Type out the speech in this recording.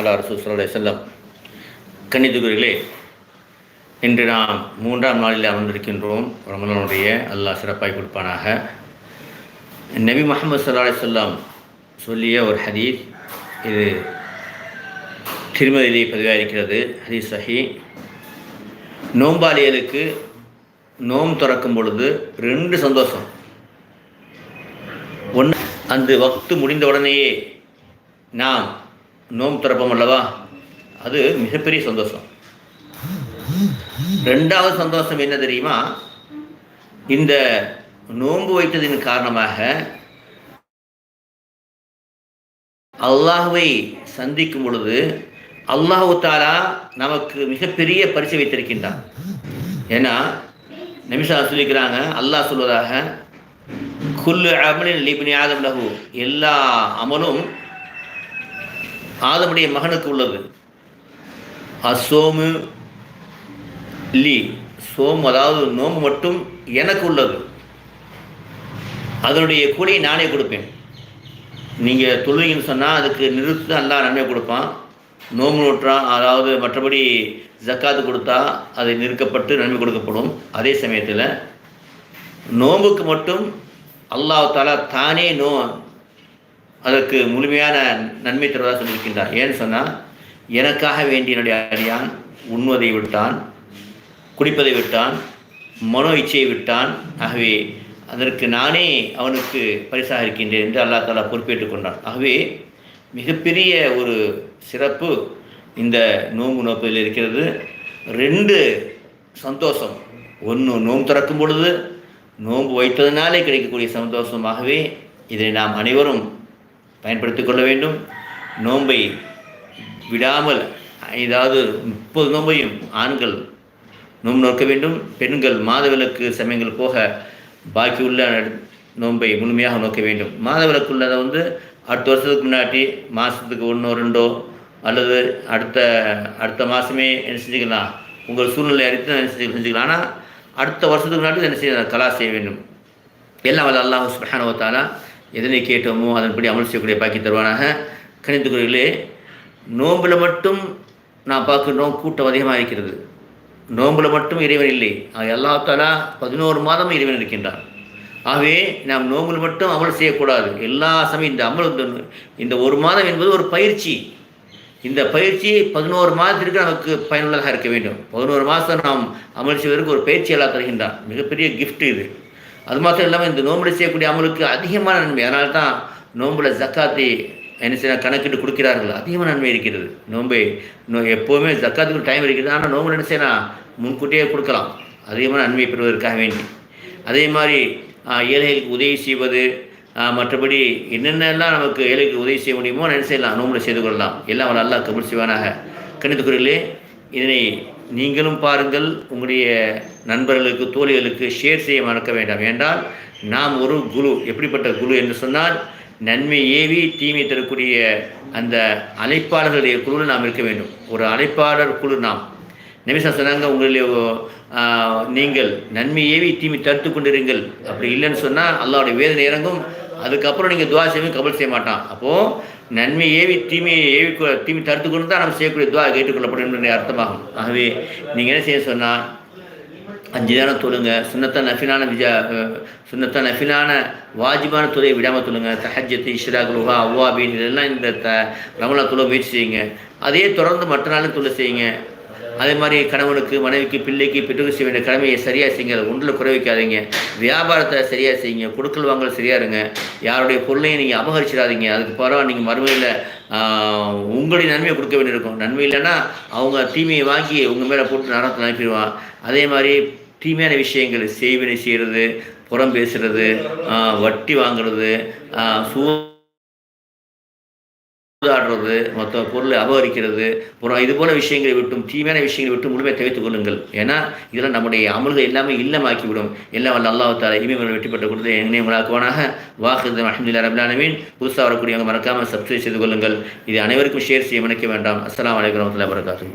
அலா ரசூல் சல்லா செல்லம் கன்னிதுகுரிகளே இன்று நாம் மூன்றாம் நாளில் அமர்ந்திருக்கின்றோம். ரமலானுடைய அல்லாஹ் சிறப்பாய் கொடுப்பானாக. நபி முகமது சல்லா செல்லம் சொல்லிய ஒரு ஹதீஸ் இது திருமதியிலே பதிவாயிருக்கிறது. ஹதீஸ் சஹி. நோம்பாளியலுக்கு நோம் திறக்கும் பொழுது ரெண்டு சந்தோஷம். ஒன்று அந்த வக்து முடிந்த உடனேயே நாம் நோம் திறப்போம் அல்லவா? அது மிகப்பெரிய சந்தோஷம். ரெண்டாவது சந்தோஷம் என்ன தெரியுமா? இந்த நோன்பு வைத்ததின் காரணமாக அல்லாஹுவை சந்திக்கும் பொழுது அல்லாஹு தாரா நமக்கு மிகப்பெரிய பரிசு வைத்திருக்கின்றான். ஏன்னா நிமிஷா சொல்லிக்கிறாங்க அல்லாஹ் சொல்வதாக குல்லு அமலின் லிபினி ஆதம் லகு எல்லா அமலும் ஆதமுடைய மகனுக்கு உள்ளது. அசோமு லி சோம் அதாவது நோம்பு மட்டும் எனக்கு உள்ளது. அதனுடைய கூலியை நானே கொடுப்பேன். நீங்கள் தொழுவீங்கன்னு சொன்னால் அதுக்கு நிறுத்து நல்லா நன்மை கொடுப்பான். நோம்பு நோட்டுறான் அதாவது மற்றபடி ஜக்காத்து கொடுத்தா அது நிறுக்கப்பட்டு நன்மை கொடுக்கப்படும். அதே சமயத்தில் நோம்புக்கு மட்டும் அல்லாஹ் தாலா தானே நோ அதற்கு முழுமையான நன்மை தருவதாக சொல்லியிருக்கின்றார். ஏன்னு சொன்னால் எனக்காக வேண்டிய என்னுடைய அடியான் உண்ணுவதை விட்டான் குடிப்பதை விட்டான் மனோ இச்சையை விட்டான். ஆகவே அதற்கு நானே அவனுக்கு பரிசாக இருக்கின்றேன் என்று அல்லா தாலா பொறுப்பேற்றுக் கொண்டான். ஆகவே மிகப்பெரிய ஒரு சிறப்பு இந்த நோன்பு நோப்பதில் இருக்கிறது. ரெண்டு சந்தோஷம். ஒன்று நோன்பு திறக்கும் பொழுது நோன்பு வைத்ததுனாலே கிடைக்கக்கூடிய சந்தோஷமாகவே இதை நாம் அனைவரும் பயன்படுத்தி கொள்ள வேண்டும். நோன்பை விடாமல் ஏதாவது முப்பது நோன்பையும் ஆண்கள் நோன்பு நோக்க வேண்டும். பெண்கள் மாதவிலக்கு சமயங்கள் போக பாக்கியுள்ள நோன்பை முழுமையாக நோக்க வேண்டும். மாதவிலக்குள்ளதை வந்து அடுத்த வருஷத்துக்கு முன்னாடி மாதத்துக்கு ஒன்றோ ரெண்டோ அல்லது அடுத்த அடுத்த மாதமே என்ன செஞ்சுக்கலாம்? உங்கள் சூழ்நிலை அறித்து என்ன செஞ்சு செஞ்சுக்கலாம். ஆனால் அடுத்த வருஷத்துக்கு முன்னாடி என்ன செய்ய கலா செய்ய வேண்டும். எல்லாம் வல்ல அல்லாஹ் சுபஹானவத்தாலா எதனை கேட்டோமோ அதன்படி அமல் செய்யக்கூடிய பாக்கி தருவானாக. கணித்துக்குறைகளே நோம்பில் மட்டும் நான் பார்க்கின்றோம் கூட்டம் அதிகமாக இருக்கிறது. நோம்பில் மட்டும் இறைவன் இல்லை. எல்லாத்தாலா பதினோரு மாதமும் இறைவன் இருக்கின்றான். ஆகவே நாம் நோம்பில் மட்டும் அமல் செய்யக்கூடாது. எல்லா சமயம் இந்த அமல் இந்த இந்த ஒரு மாதம் என்பது ஒரு பயிற்சி. இந்த பயிற்சி பதினோரு மாதத்திற்கு நமக்கு பயனுள்ளதாக இருக்க வேண்டும். பதினோரு மாதம் நாம் அமல் செய்வதற்கு ஒரு பயிற்சி எல்லாம் தருகின்றான். மிகப்பெரிய கிஃப்ட் இது. அது மாத்திரம் இல்லாமல் இந்த நோம்பில் செய்யக்கூடிய அமலுக்கு அதிகமான நன்மை. அதனால தான் நோம்பில் ஜக்காத்தை என்ன செய்ய கணக்கிட்டு கொடுக்கிறார்கள். அதிகமான நன்மை இருக்கிறது. நோம்பை நோ எப்போவுமே ஜக்காத்துக்கு டைம் இருக்கிறது ஆனால் நோம்பு என்ன செய்யலாம்? முன்கூட்டியே கொடுக்கலாம். அதிகமான நன்மை பெறுவதற்காக வேண்டி. அதே மாதிரி ஏழைகளுக்கு உதவி செய்வது மற்றபடி என்னென்னலாம் நமக்கு ஏழைக்கு உதவி செய்ய முடியுமோ என்ன செய்யலாம்? நோம்பில் செய்து கொள்ளலாம். எல்லாம் நல்லா கபுல் செய்வானாக. கணித்துக்குறீர்களே இதனை நீங்களும் பாருங்கள் உங்களுடைய நண்பர்களுக்கு தோழிகளுக்கு ஷேர் செய்ய மறக்க வேண்டாம். என்றால் நாம் ஒரு குரு எப்படிப்பட்ட குரு என்று சொன்னால் நன்மை ஏவி தீமை தரக்கூடிய அந்த அழைப்பாளர்களுடைய குழுவில் நாம் இருக்க வேண்டும். ஒரு அழைப்பாளர் குழு நாம். நிமிஷம் சொன்னாங்க உங்களுடைய நீங்கள் நன்மை ஏவி தீமை தடுத்து கொண்டிருங்கள். அப்படி இல்லைன்னு சொன்னால் அல்லாவுடைய வேதனை இறங்கும். அதுக்கப்புறம் நீங்கள் துவா செய்யும் கபல் செய்ய மாட்டான். அப்போது நன்மை ஏவி தீமையை ஏவி தீமை தடுத்து கொண்டு தான் நம்ம செய்யக்கூடிய துவா கேட்டுக்கொள்ளப்படும் என்று அர்த்தமாகும். ஆகவே நீங்கள் என்ன செய்ய சொன்னால் அஞ்சு தானம் தொழுங்க சுண்ணத்தான் நஃபிலான விஜா சுண்ணத்தான் நஃபிலான வாஜிபான தொழிலை விடாமல் தொழுங்க. தஹஜத்து இஷ்ராக் லுஹா அவ்வாபின் இதெல்லாம் இந்த த ரமலா தொலை முயற்சி செய்யுங்க. அதே தொடர்ந்து மற்ற நாளும் தொழில் செய்யுங்க. அதே மாதிரி கணவனுக்கு மனைவிக்கு பிள்ளைக்கு பெற்றோருக்கு செய்ய வேண்டிய கடமையை சரியாக செய்யுங்க. ஒன்றில் குறை வைக்காதீங்க. வியாபாரத்தை சரியாக செய்யுங்க. கொடுக்கல் வாங்கல் சரியாக இருங்க. யாருடைய பொருளையும் நீங்கள் அபகரிச்சிடாதீங்க. அதுக்கு பிறகு நீங்கள் மறுமையில் உங்களுடைய நன்மையை கொடுக்க வேண்டியிருக்கும். நன்மை இல்லைன்னா அவங்க தீமையை வாங்கி உங்கள் மேலே போட்டு நரத்தை அனுப்பிடுவான் அதே மாதிரி தீமையான விஷயங்கள் செய்வினை செய்கிறது புறம் பேசுகிறது வட்டி வாங்குறது சூ ஆடுறது மொத்த பொருளை அபகரிக்கிறது. அப்புறம் இது போல விஷயங்களை விட்டும் தீமையான விஷயங்களை விட்டு முழுமையாக தவித்துக் கொள்ளுங்கள். ஏன்னா இதெல்லாம் நம்முடைய அமல்கள் எல்லாமே இல்லமாக்கிவிடும். எல்லாம் வல்ல அல்லாஹ் தாலா இனிமேல் வெற்றி பெற்று கொடுத்து என்னை உங்களாக்குவானாக வாக்குதம் அஹமதுல்லா ரபிலானவீன் புதுசாக வரக்கூடியவங்க மறக்காமல் சப்ஸ்கிரைப் செய்து கொள்ளுங்கள். இது அனைவருக்கும் ஷேர் செய்ய நினைக்க வேண்டாம். அஸ்லாம் வலைக்கம் வரமத்துல வரகாத்து